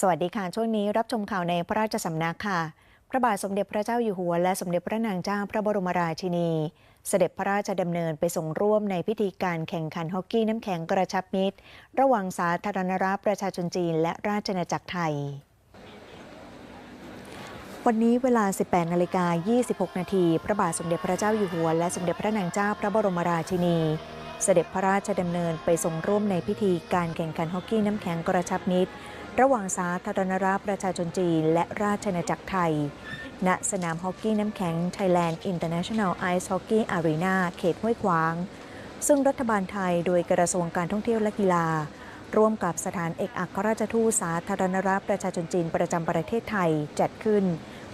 สวัสดีค่ะ ช่วงนี้รับชมข่าวในพระราชสำนักค่ะ พระบาทสมเด็จพระเจ้าอยู่หัว และสมเด็จพระนางเจ้าพระบรมราชินี เสด็จพระราชดำเนินไปส่งร่วมในพิธีการแข่งขันฮอกกี้น้ำแข็งกระชับมิตร ระหว่างสาธารณรัฐประชาชนจีน และราชอาณาจักรไทย วันนี้เวลา 18นาฬิกา26 นาที พระบาทสมเด็จพระเจ้าอยู่หัว และสมเด็จพระนางเจ้าพระบรมราชินี เสด็จพระราชดำเนินไปส่งร่วมในพิธีการแข่งขันฮอกกี้น้ำแข็งกระชับมิตร ระหว่างสาธารณรัฐประชาชนจีน และราชอาณาจักรไทย ณสนามฮอกกี้น้ำแข็ง Thailand International Ice Hockey Arena เขตห้วยขวาง ซึ่งรัฐบาลไทยโดยกระทรวงการท่องเที่ยวและกีฬา ร่วมกับสถานเอกอัครราชทูตสาธารณรัฐประชาชนจีนประจำประเทศไทยจัดขึ้น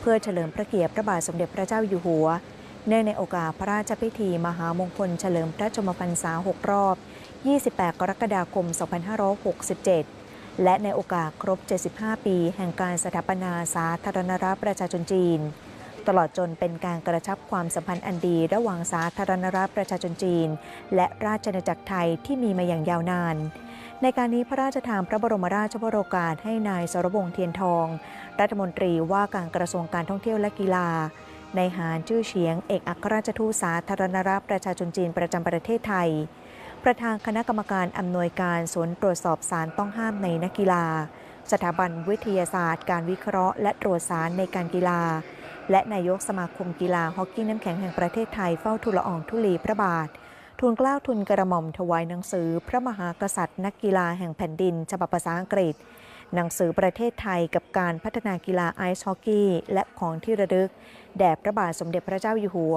เพื่อเฉลิมพระเกียรติพระบาทสมเด็จพระเจ้าอยู่หัว เนื่องในโอกาสพระราชพิธีมหามงคลเฉลิมพระชนมพรรษา 6 รอบ 28 กรกฎาคม 2567 และในโอกาสครบ 75 ปี แห่งการสถาปนาสาธารณรัฐประชาชนจีน ตลอดจนเป็นการกระชับความสัมพันธ์อันดีระหว่างสาธารณรัฐประชาชนจีน และราชอาณาจักรไทยที่มีมาอย่างยาวนานในการนี้พระราชทานพระบรมราชวโรกาสให้นายสรวงเทียนทอง รัฐมนตรีว่าการกระทรวงการท่องเที่ยวและกีฬา ในหารชื่อเฉียง เอกอัครราชทูตสาธารณรัฐประชาชนจีนประจำประเทศไทย ประธานคณะกรรมการอำนวยการศูนย์ตรวจสอบสารต้องห้ามในนักกีฬา สถาบันวิทยาศาสตร์ การวิเคราะห์ และตรวจสารในการกีฬา และนายกสมาคมกีฬาฮอกกี้น้ำแข็งแห่งประเทศไทยเฝ้าทูลอองธุลีพระบาททูลเกล้าทุนกระหม่อมถวายหนังสือ พระมหากษัตริย์ นักกีฬาแห่งแผ่นดิน ฉบับภาษาอังกฤษ หนังสือประเทศไทยกับการพัฒนากีฬาไอซ์ฮอกกี้ และของที่ระลึก แด่พระบาทสมเด็จพระเจ้าอยู่หัว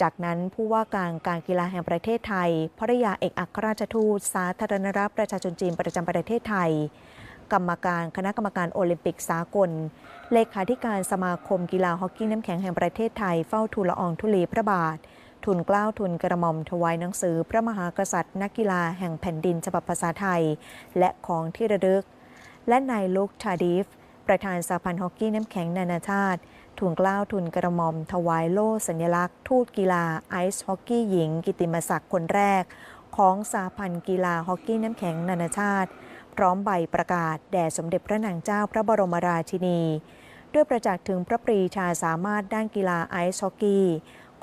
จากนั้นผู้ว่าการการกีฬาแห่งประเทศไทยภริยาเอกอัครราชทูต สาธารณรัฐประชาชนจีนประจำประเทศไทย กรรมการคณะกรรมการโอลิมปิกสากล เลขาธิการสมาคมกีฬาฮอกกี้น้ำแข็งแห่งประเทศไทย เฝ้าทูลละอองธุลีพระบาททุนเกล้าทุนกระหม่อมถวายหนังสือพระมหากษัตริย์ นักกีฬาแห่งแผ่นดินฉบับภาษาไทย และของที่ระลึก และนายลุกชาดีฟ ประธานสาพันธ์ฮอกกี้น้ำแข็งนานาชาติทุนเกล้าทุนกระหม่อม ถวายโล่สัญลักษณ์ ทูตกีฬาไอซ์ฮอกกี้หญิง กิติมศักดิ์คนแรก ของสาพันธ์กีฬาฮอกกี้น้ำแข็งนานาชาติ พร้อมใบประกาศแด่สมเด็จพระนางเจ้าพระบรมราชินี ด้วยประจักษ์ถึงพระปรีชาสามารถด้านกีฬาไอซ์ฮอกกี้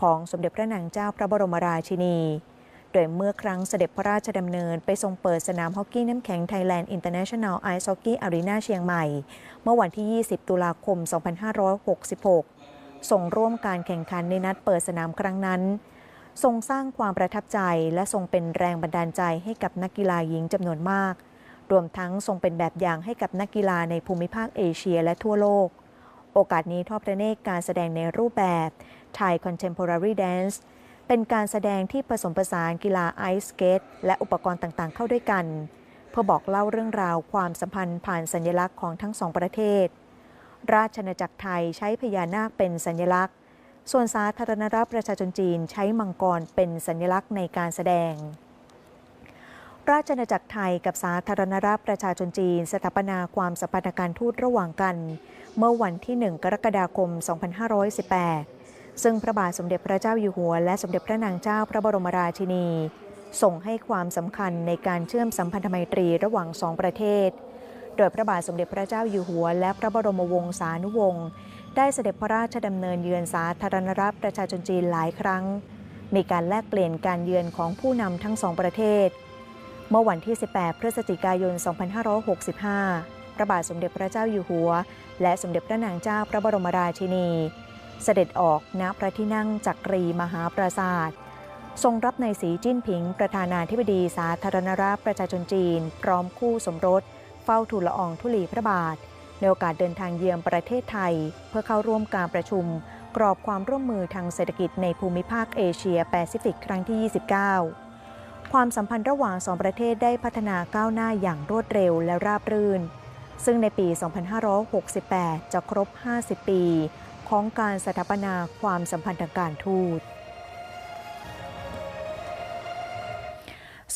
ของสมเด็จพระนางเจ้าพระบรมราชินี โดยเมื่อครั้งเสด็จพระราชดำเนินไปทรงเปิดสนามฮอกกี้น้ำแข็ง Thailand International Ice Hockey Arena เชียงใหม่ เมื่อวันที่ 20 ตุลาคม 2566 ส่งร่วมการแข่งขันในนัดเปิดสนามครั้งนั้น ทรงสร้างความประทับใจและทรงเป็นแรงบันดาลใจให้กับนักกีฬาหญิงจำนวนมาก รวมทั้งทรงเป็นแบบอย่างให้กับนักกีฬาในภูมิภาคเอเชียและทั่วโลก โอกาสนี้ทอดพระเนตรการแสดงในรูปแบบ Thai Contemporary Dance เป็นการแสดงที่ผสมผสานกีฬาไอซ์สเกตและอุปกรณ์ต่างๆ เข้าด้วยกัน เพื่อบอกเล่าเรื่องราวความสัมพันธ์ผ่านสัญลักษณ์ของทั้งสองประเทศ ราชอาจักรไทยใช้พญานาคเป็นสัญลักษณ์ ส่วนสาธารณรัฐประชาชนจีนใช้มังกรเป็นสัญลักษณ์ในการแสดง ราชอาจักรไทยกับสาธารณรัฐประชาชนจีน สถาปนาความสัมพันธ์การทูตระหว่างกัน เมื่อวันที่ 1 กรกฎาคม 2518 ซึ่งพระบาทสมเด็จพระเจ้าอยู่หัว และสมเด็จพระนางเจ้าพระบรมราชินีส่งให้ความสำคัญในการเชื่อมสัมพันธไมตรีระหว่างสองประเทศ โดยพระบาทสมเด็จพระเจ้าอยู่หัว และพระบรมวงศานุวงศ์ได้เสด็จพระราชดำเนินเยือนสาธารณรัฐประชาชนจีนหลายครั้ง มีการแลกเปลี่ยนการเยือนของผู้นำทั้งสองประเทศ เมื่อวันที่ 18 พฤศจิกายน 2565 พระบาทสมเด็จพระเจ้าอยู่หัว และสมเด็จพระนางเจ้าพระบรมราชินี เสด็จออกณพระที่นั่งจักรีมหาปราศาสตร์ทรงรับในายสีจิ้นผิง ประธานาธิบดีสาธารณรัฐประชาชนจีน พร้อมคู่สมรส เฝ้าทูลละอองธุลีพระบาท ในโอกาสเดินทางเยือนประเทศไทย เพื่อเข้าร่วมการประชุม กรอบความร่วมมือทางเศรษฐกิจในภูมิภาคเอเชียแปซิฟิกครั้งที่ 29 ความสัมพันธ์ระหว่างสองประเทศได้พัฒนาก้าวหน้าอย่างรวดเร็วและราบรื่น ซึ่งในปี 2568 จะครบ 50 ปี ของการสถาปนาความสัมพันธ์ทางการทูต